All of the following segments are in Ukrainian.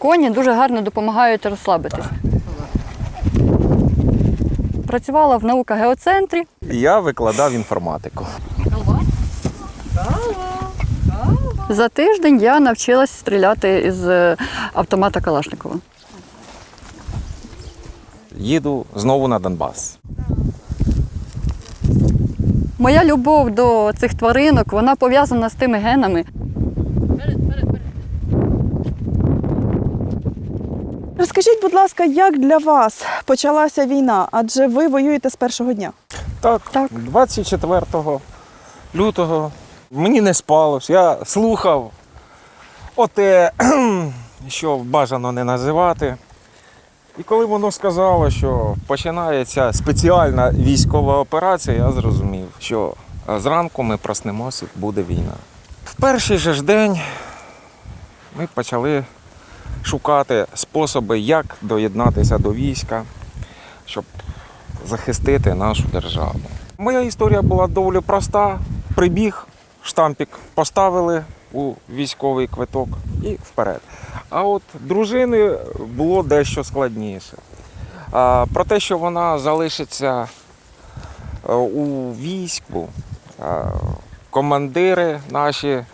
Коні дуже гарно допомагають розслабитись. Працювала в наука-геоцентрі. Я викладав інформатику. За тиждень я навчилась стріляти із е, автомата Калашникова. Їду знову на Донбас. Моя любов до цих тваринок вона пов'язана з тими генами. Розкажіть, будь ласка, як для вас почалася війна? Адже ви воюєте з першого дня. Так, Так. 24 лютого мені не спалось. Я слухав оте, що бажано не називати. І коли воно сказало, що починається спеціальна військова операція, я зрозумів, що зранку ми проснемося, буде війна. В перший же ж день ми почали шукати способи, як доєднатися до війська, щоб захистити нашу державу. Моя історія була доволі проста. Прибіг, штампік поставили у військовий квиток і вперед. А от дружини було дещо складніше. Про те, що вона залишиться е, у війську, е, командири наші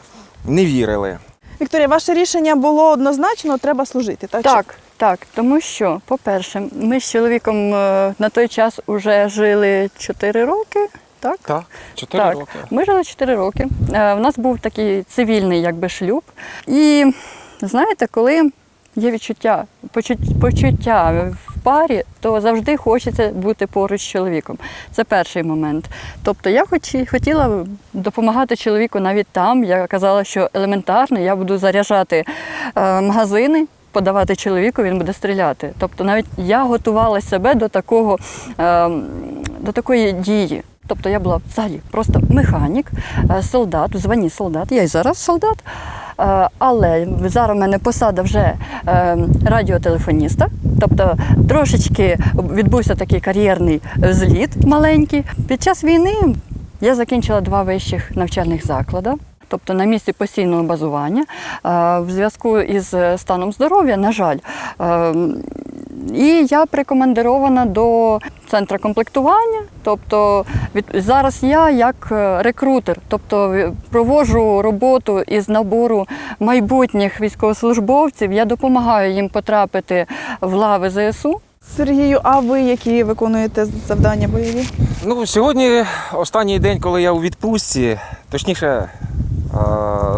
не вірили. Вікторія, ваше рішення було однозначно, треба служити. Так, Так, так, тому що, по-перше, ми з чоловіком е, на той час вже жили 4 роки. Так? Так, чотири Так, роки. ми жили 4 роки. Е, У нас був такий цивільний якби, шлюб. І знаєте, коли є відчуття, почут- почуття в парі, то завжди хочеться бути поруч з чоловіком. Це перший момент. Тобто я хоч, хотіла допомагати чоловіку навіть там. Я казала, що елементарно я буду заряджати е, магазини. Подавати чоловіку, він буде стріляти. Тобто навіть я готувала себе до такого, е, до такої дії. Тобто я була взагалі просто механік, е, солдат, в званні солдат. Я і зараз солдат. Е, Але зараз в мене посада вже е, радіотелефоніста. Тобто трошечки відбувся такий кар'єрний зліт маленький. Під час війни я закінчила два вищих навчальних заклади. Тобто на місці постійного базування Е, в зв'язку із станом здоров'я, на жаль, і я прикомандирована до центру комплектування. Тобто від зараз я як е, рекрутер, тобто проводжу роботу із набору майбутніх військовослужбовців. Я допомагаю їм потрапити в лави ЗСУ. Сергію, а ви які виконуєте завдання бойові? Ну, сьогодні останній день, коли я у відпустці, точніше, е,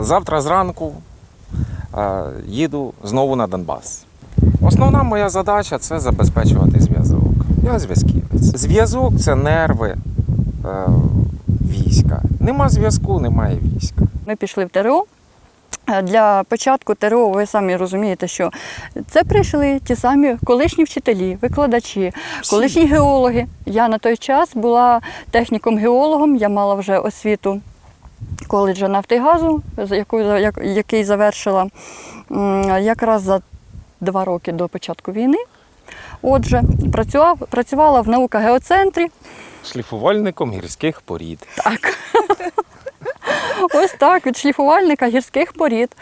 завтра зранку е, їду знову на Донбас. Основна моя задача це забезпечувати зв'язок. Я зв'язківець. Зв'язок це нерви е, війська. Нема зв'язку, немає війська. Ми пішли в ТРО. Е, Для початку ТРО ви самі розумієте, що це прийшли ті самі колишні вчителі, викладачі, колишні геологи. Я на той час була техніком-геологом, я мала вже освіту коледжа нафти і газу, який завершила якраз за два роки до початку війни. Отже, працював, працювала в наука-геоцентрі. Шліфувальником гірських порід. Так. Ось так, від шліфувальника гірських порід.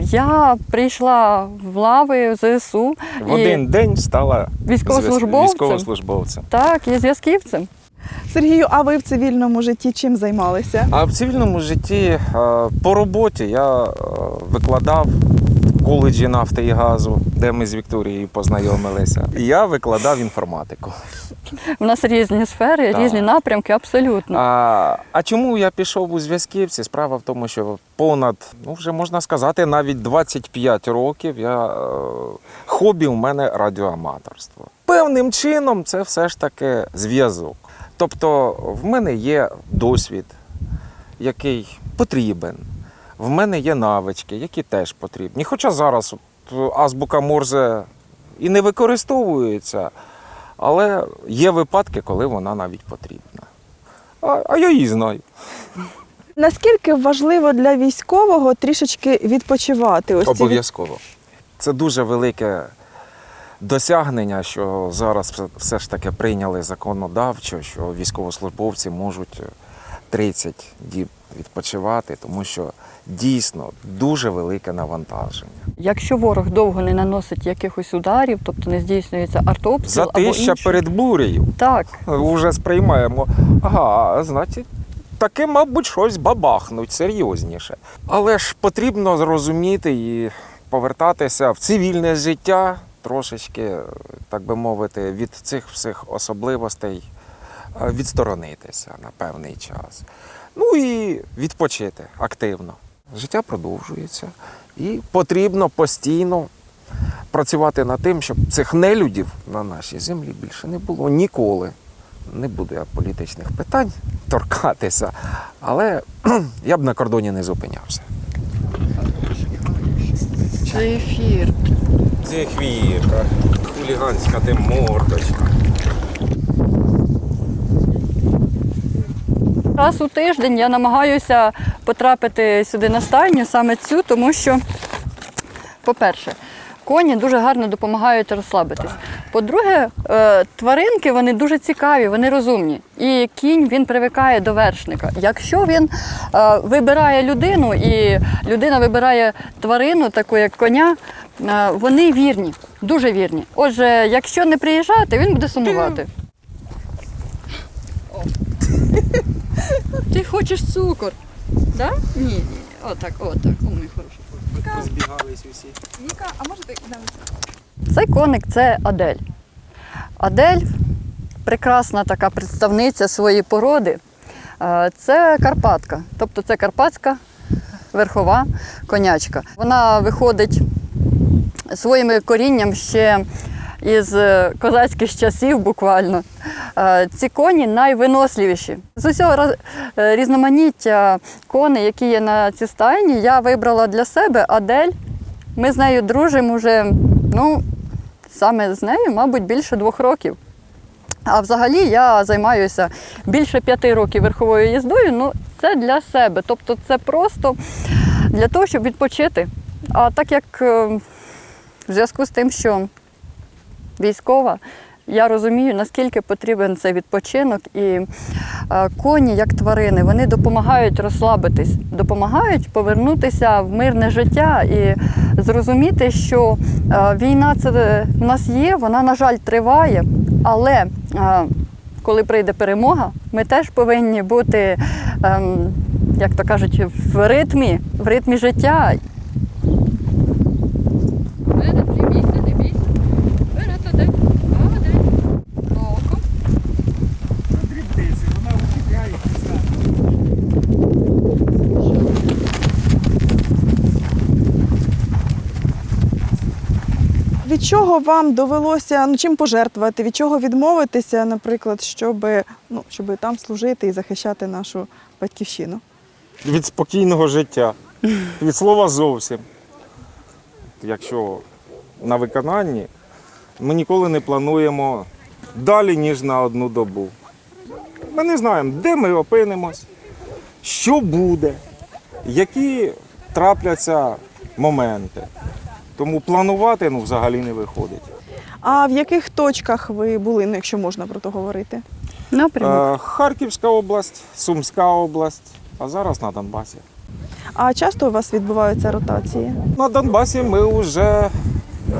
Я прийшла в лави ЗСУ В один день стала Військовослужбовцем? військовослужбовцем. так, є зв'язківцем. Сергію, а ви в цивільному житті чим займалися? А в цивільному житті е, по роботі я е, викладав коледжі нафти і газу, де ми з Вікторією познайомилися. І Я викладав інформатику. У нас різні сфери, Так. різні напрямки, абсолютно. А, а чому я пішов у зв'язківці? Справа в тому, що понад, ну вже можна сказати, навіть 25 років я, е, хобі у мене радіоаматорство. Певним чином це все ж таки зв'язок. Тобто в мене є досвід, який потрібен. В мене є навички, які теж потрібні. Хоча зараз от, азбука Морзе і не використовується, але є випадки, коли вона навіть потрібна. А, а я її знаю. Наскільки важливо для військового трішечки відпочивати? Ось ці від- Обов'язково. Це дуже велике досягнення, що зараз все- все ж таки прийняли законодавчо, що військовослужбовці можуть 30 діб відпочивати, тому що дійсно дуже велике навантаження. Якщо ворог довго не наносить якихось ударів, тобто не здійснюється артобстріл або Затища інші, перед бурею. так, Вже сприймаємо. Ага, значить, таке, мабуть, щось бабахнуть серйозніше. Але ж потрібно зрозуміти і повертатися в цивільне життя трошечки, так би мовити, від цих всіх особливостей е, відсторонитися на певний час. Ну і відпочити активно. Життя продовжується, і потрібно постійно працювати над тим, щоб цих нелюдів на нашій землі більше не було ніколи. Не буду я політичних питань торкатися, але я б на кордоні не зупинявся. це ефір. Це хвірка, хуліганська де мордочка. Раз у тиждень я намагаюся потрапити сюди на стайню, саме цю, тому що, по-перше, коні дуже гарно допомагають розслабитись. По-друге, е, тваринки вони дуже цікаві, вони розумні. І кінь він привикає до вершника. Якщо він е, вибирає людину і людина вибирає тварину, таку як коня, е, вони вірні, дуже вірні. Отже, якщо не приїжджати, він буде сумувати. Ти хочеш цукор? Да? Ні, ні. Отак, отак. О, мій хороший. Збігались усі. Віка, а можете Цей коник це Адель. Адель прекрасна така представниця своєї породи. Це Карпатка, тобто це карпатська верхова конячка. Вона виходить своїм корінням ще із е, козацьких часів буквально. Е, Ці коні найвиносливіші. З усього е, різноманіття коней, які є на цій стайні, я вибрала для себе Адель. Ми з нею дружимо вже, ну, саме з нею, мабуть, більше двох років. А взагалі я займаюся більше п'яти років верховою їздою. Ну, це для себе. Тобто це просто для того, щоб відпочити. А так як в зв'язку з тим, що військова, я розумію, наскільки потрібен цей відпочинок. І е, коні, як тварини, вони допомагають розслабитись, допомагають повернутися в мирне життя і зрозуміти, що е, війна це в нас є, вона, на жаль, триває, але е, коли прийде перемога, ми теж повинні бути, ем, як то кажуть, в ритмі, в ритмі життя. Вперед, не бійся, не бійся. Вперед, один, один. Боком. вона втікає. Від чого вам довелося ну, чим пожертвувати, від чого відмовитися, наприклад, щоб, ну, щоб там служити і захищати нашу батьківщину? Від спокійного життя, від слова зовсім. Якщо на виконанні, ми ніколи не плануємо далі, ніж на одну добу. Ми не знаємо, де ми опинимось, що буде, які трапляться моменти. Тому планувати ну, взагалі не виходить. А в яких точках ви були, ну, якщо можна про то говорити? Напрямок. Е, Харківська область, Сумська область, а зараз на Донбасі. А часто у вас відбуваються ротації? На Донбасі ми вже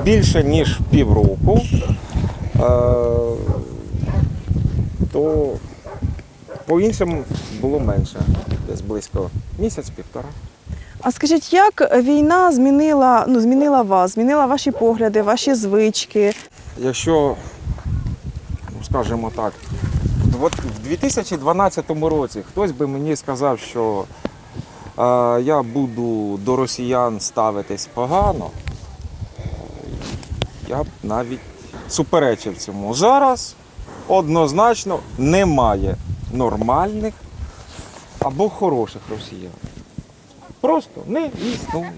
більше ніж півроку. Е, то по іншим було менше, десь близько місяць-півтора. А скажіть, як війна змінила, ну, змінила вас, змінила ваші погляди, ваші звички? Якщо, ну, скажімо так, в 2012 році хтось би мені сказав, що я буду до росіян ставитись погано, я б навіть суперечив цьому. Зараз однозначно немає нормальних або хороших росіян. Просто не існує.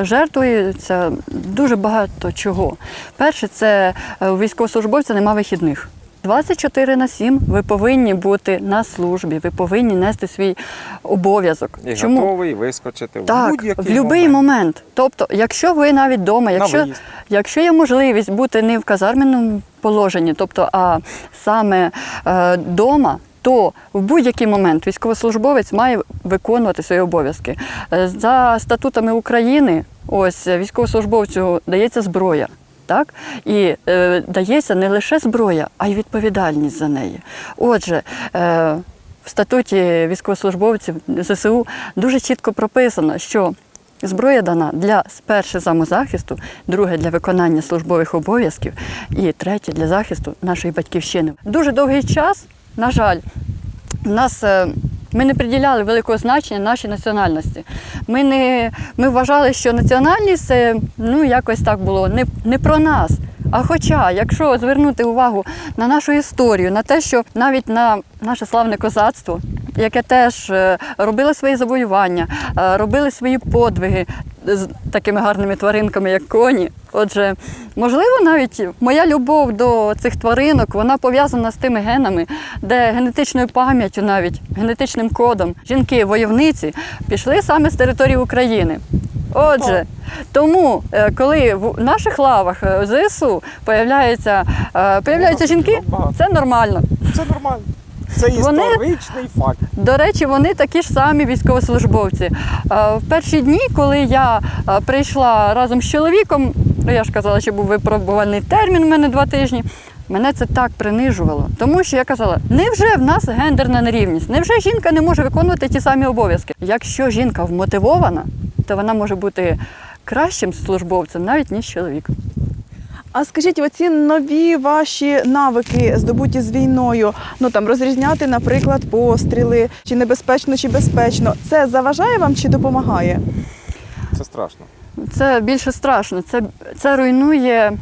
Жертвується дуже багато чого. Перше, це е, у військовослужбовця нема вихідних. 24 на 7 ви повинні бути на службі, ви повинні нести свій обов'язок. І Чому? готовий вискочити в будь-який в будь-який момент. момент. Тобто, якщо ви навіть вдома, якщо, виїзд. якщо є можливість бути не в казарменому положенні, тобто, а саме е, дома, то в будь-який момент військовослужбовець має виконувати свої обов'язки. Е, За статутами України, ось військовослужбовцю дається зброя. Так? І е, дається не лише зброя, а й відповідальність за неї. Отже, е, в статуті військовослужбовців ЗСУ дуже чітко прописано, що зброя дана для перше самозахисту, друге для виконання службових обов'язків і третє для захисту нашої батьківщини. Дуже довгий час, на жаль, нас е, ми не приділяли великого значення нашій національності. Ми, не, ми вважали, що національність це ну, якось так було не, не про нас. А хоча, якщо звернути увагу на нашу історію, на те, що навіть на наше славне козацтво, яке теж е, робило свої завоювання, е, робили свої подвиги з такими гарними тваринками, як коні. Отже, можливо, навіть моя любов до цих тваринок вона пов'язана з тими генами, де генетичною пам'яттю, навіть генетичним кодом жінки-войовниці пішли саме з території України. Отже, тому, е, коли в наших лавах е, ЗСУ появляються, е, появляються жінки, це нормально. Це нормально. Це Вони- історичний факт. До речі, вони такі ж самі військовослужбовці. Е, В перші дні, коли я е, прийшла разом з чоловіком, ну я ж казала, що був випробувальний термін у мене два тижні. Мене це так принижувало, тому що я казала: невже в нас гендерна нерівність? Невже жінка не може виконувати ті самі обов'язки? Якщо жінка вмотивована, то вона може бути кращим службовцем, навіть ніж чоловік. А скажіть, оці нові ваші навики, здобуті з війною, ну там розрізняти, наприклад, постріли, чи небезпечно, чи безпечно, це заважає вам чи допомагає? Це страшно. Це більше страшно. Це, це руйнує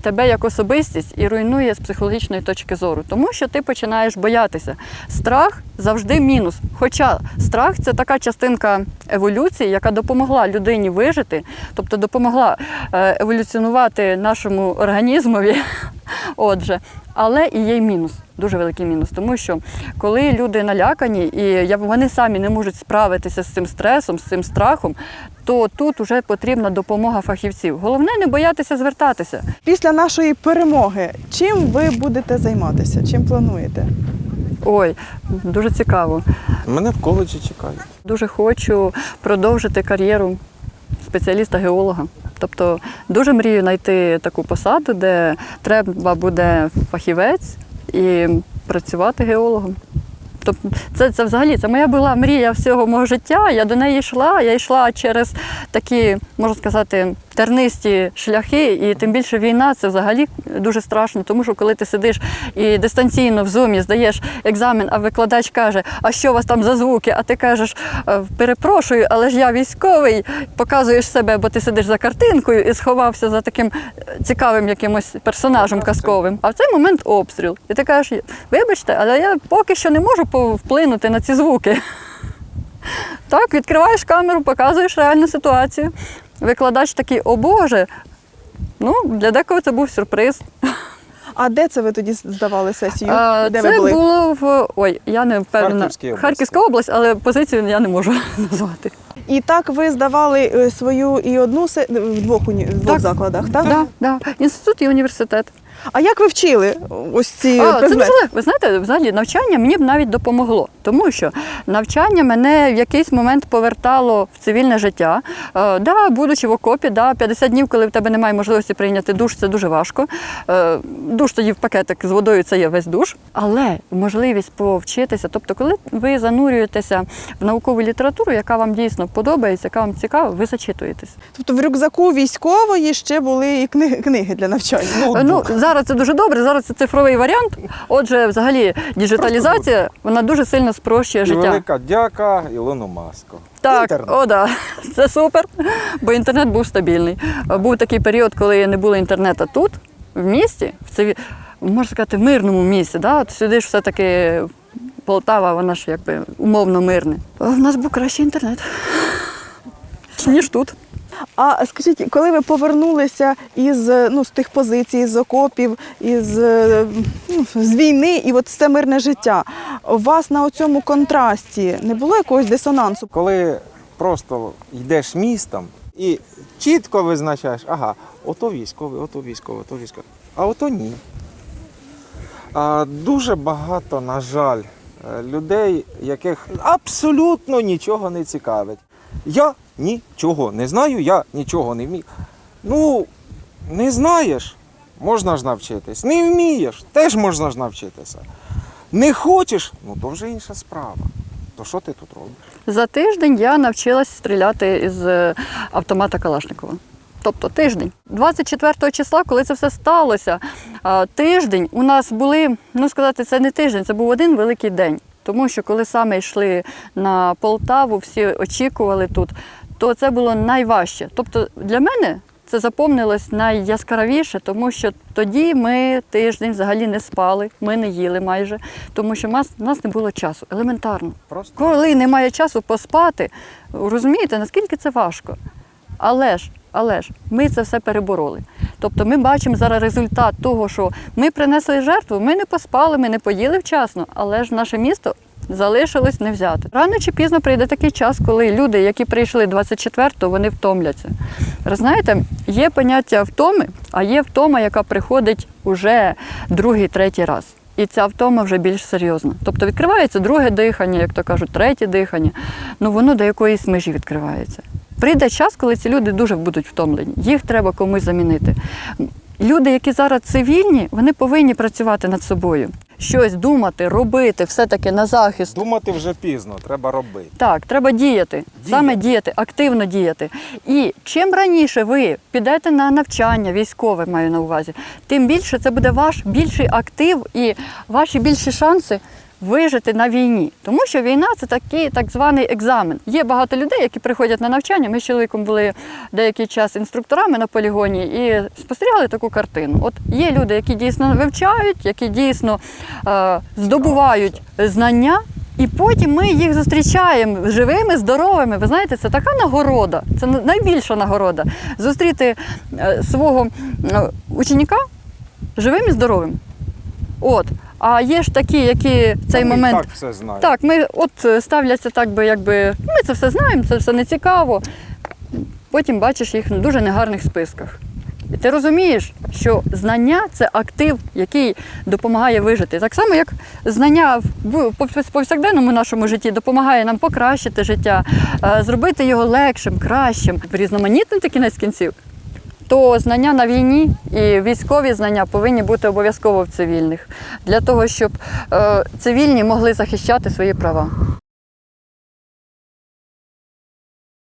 тебе як особистість і руйнує з психологічної точки зору, тому що ти починаєш боятися. Страх завжди мінус. Хоча страх це така частинка еволюції, яка допомогла людині вижити, тобто допомогла е, еволюціонувати нашому організмові. Отже, але і є й мінус, дуже великий мінус, тому що коли люди налякані і я- вони самі не можуть справитися з цим стресом, з цим страхом, то тут вже потрібна допомога фахівців. Головне не боятися звертатися. Після нашої перемоги, чим ви будете займатися? Чим плануєте? Ой, дуже цікаво. Мене в коледжі чекають. Дуже хочу продовжити кар'єру спеціаліста-геолога. Тобто дуже мрію знайти таку посаду, де треба буде фахівець і працювати геологом. Тобто це, це взагалі це моя була мрія всього мого життя. Я до неї йшла. Я йшла через такі, можна сказати, тернисті шляхи, і тим більше війна це взагалі дуже страшно, тому що коли ти сидиш і дистанційно в зумі здаєш екзамен, а викладач каже, а що у вас там за звуки? А ти кажеш, «Е, перепрошую, але ж я військовий, показуєш себе, бо ти сидиш за картинкою і сховався за таким е, цікавим якимось персонажем казковим. А в цей момент обстріл. І ти кажеш, вибачте, але я поки що не можу вплинути на ці звуки. Так, відкриваєш камеру, показуєш реальну ситуацію. Викладач такий, о Боже. Ну, для декого це був сюрприз. А де це ви тоді здавали сесію? А, де це ви були? було в ой, я не впевнена. Харківській. Харківська область, але позицію я не можу назвати. І так ви здавали е, свою і одну се... в двох, уні... в двох Так. закладах, так? Да, да. Інститут і університет. А як ви вчили ось ці А, це дуже легко. Ви знаєте, взагалі навчання мені б навіть допомогло, тому що навчання мене в якийсь момент повертало в цивільне життя. Е, да, будучи в окопі, да, 50 днів, коли в тебе немає можливості прийняти душ, це дуже важко. Е, душ тоді в пакетик з водою це є весь душ. Але можливість повчитися, тобто, коли ви занурюєтеся в наукову літературу, яка вам дійсно подобається, яка вам цікава, ви зачитуєтесь. Тобто в рюкзаку військової ще були і книги, для навчання. Е, Ну, зараз це дуже добре, зараз це цифровий варіант. Отже, взагалі, діджиталізація вона дуже сильно спрощує І життя. велика дяка Ілону Маску. Так, Інтернет. о, да. це супер, бо інтернет був стабільний. Був такий період, коли не було інтернету тут, в місті, в циві... можна сказати, в мирному місті. Да? От сюди ж все-таки Полтава, вона ж якби умовно мирне. У нас був кращий інтернет, ніж тут. А скажіть, коли ви повернулися із ну, з тих позицій, з окопів, із е, ну, з війни, і от це мирне життя, у вас на цьому контрасті не було якогось дисонансу? Коли просто йдеш містом і чітко визначаєш, ага, ото військовий, ото військовий, ото військовий, а ото ні. А дуже багато, на жаль, е, людей, яких абсолютно нічого не цікавить. Я нічого не знаю, я нічого не вмію. Ну, не знаєш, можна ж навчитись. Не вмієш, теж можна ж навчитися. Не хочеш, ну то вже інша справа. То що ти тут робиш? За тиждень я навчилась стріляти із е, автомата Калашникова. Тобто тиждень. 24 числа, коли це все сталося, тиждень у нас були, ну сказати, це не тиждень, це був один великий день. Тому що коли саме йшли на Полтаву, всі очікували тут, то це було найважче. Тобто для мене це запомнилось найяскравіше, тому що тоді ми тиждень взагалі не спали, ми не їли майже, тому що нас, нас не було часу. Елементарно. Просто Коли немає часу поспати, розумієте, наскільки це важко. Але ж, але ж, ми це все перебороли. Тобто ми бачимо зараз результат того, що ми принесли жертву, ми не поспали, ми не поїли вчасно, але ж наше місто залишилось не взяти. Рано чи пізно прийде такий час, коли люди, які прийшли 24-го, вони втомляться. Ви знаєте, є поняття втоми, а є втома, яка приходить уже другий, третій раз. І ця втома вже більш серйозна. Тобто відкривається друге дихання, як то кажуть, третє дихання. Ну воно до якоїсь межі відкривається. Прийде час, коли ці люди дуже будуть втомлені. Їх треба комусь замінити. Люди, які зараз цивільні, вони повинні працювати над собою. Щось думати, робити, все-таки на захист. думати вже пізно, треба робити. Так, треба діяти. Саме діяти, активно діяти. І чим раніше ви підете на навчання військове, маю на увазі, тим більше це буде ваш більший актив і ваші більші шанси вижити на війні. Тому що війна це такий так званий екзамен. Є багато людей, які приходять на навчання. Ми з чоловіком були деякий час інструкторами на полігоні і спостерігали таку картину. От є люди, які дійсно вивчають, які дійсно е, здобувають знання. І потім ми їх зустрічаємо живими, здоровими. Ви знаєте, це така нагорода, це найбільша нагорода. Зустріти е, свого е, ученика живим і здоровим. От. А є ж такі, які цей ми момент. так все знаємо. Так, ми от е, ставляться так би, якби ми це все знаємо, це все не цікаво. Потім бачиш їх в дуже негарних списках. І ти розумієш, що знання це актив, який допомагає вижити. Так само, як знання в повсякденному нашому житті допомагає нам покращити життя, е, зробити його легшим, кращим, різноманітним кінець кінців. То знання на війні і військові знання повинні бути обов'язково в цивільних для того, щоб е, цивільні могли захищати свої права.